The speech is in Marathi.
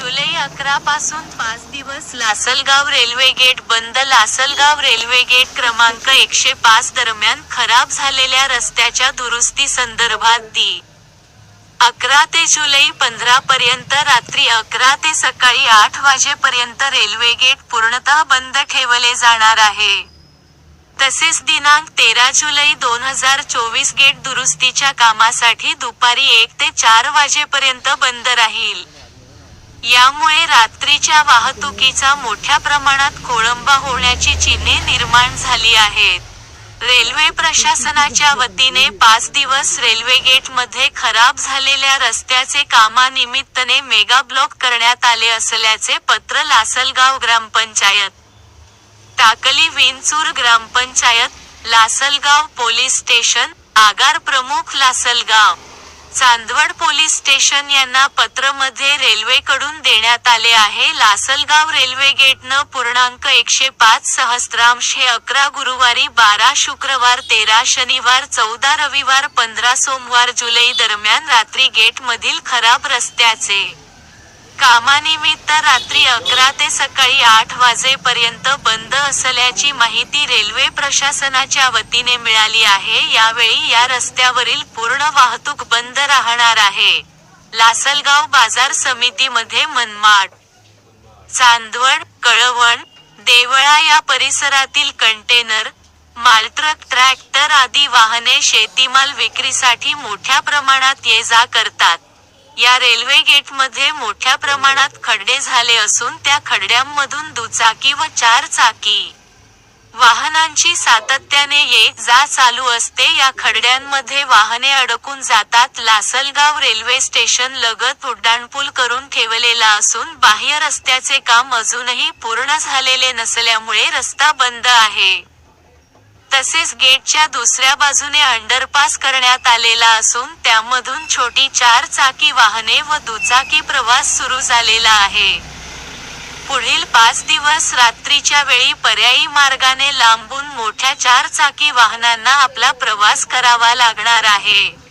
अकरा पासून पाच दिवस लासलगाव रेल्वे गेट बंद लासलगाव रेल्वे गेट क्रमांक एकशे पाच दरम्यान खराब झालेल्या रस्त्याच्या दुरुस्ती संदर्भात दी अकरा ते जुलै पंधरा पर्यंत रात्री अकरा ते सकाळी आठ वाजेपर्यंत रेल्वे गेट पूर्णतः बंद ठेवले जाणार आहे. तसेच दिनांक तेरा जुलै दोन हजार चोवीस गेट दुरुस्तीच्या कामासाठी दुपारी एक ते चार वाजेपर्यंत बंद राहील. यामुळे रात्रीच्या वाहतुकीचा मोठ्या प्रमाणात खोळंबा होण्याची चिन्हे निर्माण झाली आहेत. रेल्वे प्रशासनाच्या वतीने पाच दिवस रेल्वेगेटमध्ये खराब झालेल्या रस्त्याचे कामानिमित्तने मेगाब्लॉक करण्यात आले असल्याचे पत्र लासलगाव ग्रामपंचायत, टाकली विंचूर ग्रामपंचायत, लासलगाव पोलीस स्टेशन, आगार प्रमुख लासलगाव, चांदवड पोलीस स्टेशन यांना पत्रमध्ये रेल्वेकडून देण्यात आले आहे. लासलगाव रेल्वे गेटनं पूर्णांक एकशे पाच सहस्त्रांश हे अकरा गुरुवारी बारा शुक्रवार तेरा शनिवार चौदा रविवार पंधरा सोमवार जुलै दरम्यान रात्री गेट मधील खराब रस्त्याचे कामानिमित्त रात्री अकरा ते सकाळी आठ वाजेपर्यंत बंद असल्याची माहिती रेल्वे प्रशासनाच्या वतीने मिळाली आहे यावेळी या रस्त्यावरील पूर्ण वाहतूक बंद राहणार आहे. लासलगाव बाजार समितीमध्ये मनमाड, चांदवड, कळवण, देवळा या परिसरातील कंटेनर, मालट्रक ट्रॅक्टर आदी वाहने शेतीमाल विक्रीसाठी मोठ्या प्रमाणात ये-जा करतात. या रेल्वे गेटमध्ये मोठ्या प्रमाणात खड्डे झाले असून त्या खड्ड्यांमधून दुचाकी व चार चाकी. वाहनांची सातत्याने ये-जा चालू असते. या खड्ड्यांमध्ये वाहने अडकून जातात. लासलगाव रेल्वे स्टेशन लगत उड्डाणपूल करून ठेवलेला असून बाह्य रस्त्याचे काम अजूनही पूर्ण झालेले नसल्यामुळे रस्ता बंद आहे. तसेच गेटच्या दुसऱ्या बाजूने अंडरपास करण्यात आलेला असून त्यामधून छोटी चार चाकी वाहने व दुचाकी प्रवास सुरू झालेला आहे. पुढील पाच दिवस रात्रीच्या वेळी पर्यायी मार्गाने लांबून मोठ्या चार चाकी वाहनांना आपला प्रवास करावा लागणार आहे.